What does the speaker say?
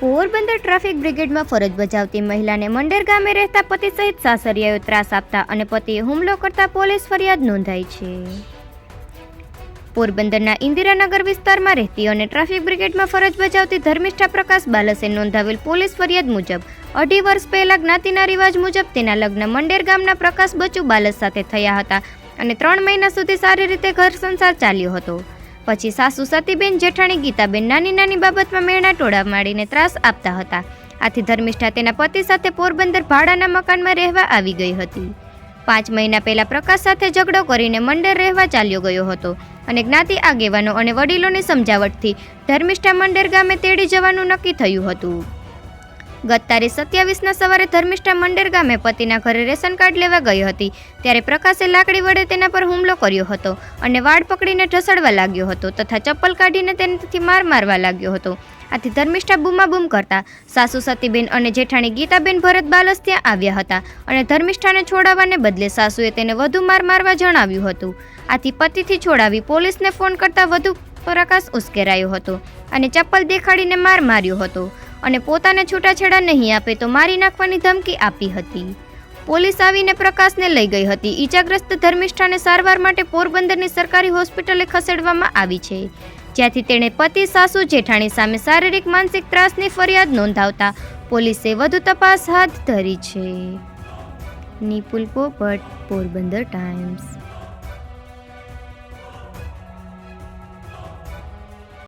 Porbandar traffic બ્રિગેડમાં ફરજ બજાવતી મહિલાને મંડેર ગામે રહેતા પતિ સહિત સાસરિયાએ ત્રાસ આપતા અને પતિએ હુમલો કરતા પોલીસ ફરિયાદ નોંધાઈ છે. પોરબંદરના ઇન્દિરાનગર વિસ્તારમાં રહેતી અને ટ્રાફિક બ્રિગેડમાં ફરજ બજાવતી ધર્મિષ્ઠા પ્રકાશ બાલસે નોંધાવેલ પોલીસ ફરિયાદ મુજબ, અઢી વર્ષ પહેલા જ્ઞાતિના રિવાજ મુજબ તેના લગ્ન મંડેર ગામના પ્રકાશ બચુ બાલસ સાથે થયા હતા અને ત્રણ મહિના સુધી સારી રીતે ઘર સંસાર ચાલ્યો હતો. પછી સાસુ સતીબેન, જેઠાણી, ગીતાબેન નાની નાની બાબતમાં મેળા ટોળા માડીને ત્રાસ આપતા હતા. આથી ધર્મિષ્ઠા તેના પતિ સાથે પોરબંદર ભાડાના મકાનમાં રહેવા આવી ગઈ હતી. પાંચ મહિના પહેલા પ્રકાશ સાથે ઝઘડો કરીને મંડળ રહેવા ચાલ્યો ગયો હતો અને જ્ઞાતિ આગેવાનો અને વડીલોની સમજાવટથી ધર્મિષ્ઠા મંડળ ગામે તેડી જવાનું નક્કી થયું હતું. ગત તારીખ સત્યાવીસના સવારે ધર્મિષ્ઠા મંડેર ગામે પતિના ઘરે રેશન કાર્ડ લેવા ગઈ હતી. ત્યારે પ્રકાશે લાકડી વડે તેના પર હુમલો કર્યો હતો અને વાળ પકડીને ઢસડવા લાગ્યો હતો તથા ચપ્પલ કાઢીને તેનાથી માર મારવા લાગ્યો હતો. આથી ધર્મિષ્ઠા બૂમાબૂમ કરતા સાસુ સતીબેન અને જેઠાણી ગીતાબેન ભરત બાલસ ત્યાં આવ્યા હતા અને ધર્મિષ્ઠાને છોડાવવાને બદલે સાસુએ તેને વધુ માર મારવા જણાવ્યું હતું. આથી પતિથી છોડાવી પોલીસને ફોન કરતા વધુ પ્રકાશ ઉશ્કેરાયો હતો અને ચપ્પલ દેખાડીને માર માર્યો હતો. અને પોતાને છૂટાછેડા નહીં આપે તો મારી નાખવાની ધમકી આપી હતી. પોલીસ આવીને પ્રકાશને લઈ ગઈ હતી. ઈજાગ્રસ્ત ધર્મિષ્ઠાને સારવાર માટે પોરબંદરની સરકારી હોસ્પિટલે ખસેડવામાં આવી છે. જ્યાંથી તેણે પતિ, સાસુ, જેઠાણી સામે શારીરિક, માનસિક ત્રાસની ફરિયાદ નોંધાવતા પોલીસે વધુ તપાસ હાથ ધરી છે. નિપુલ પોપટ, પોરબંદર ટાઈમ્સ.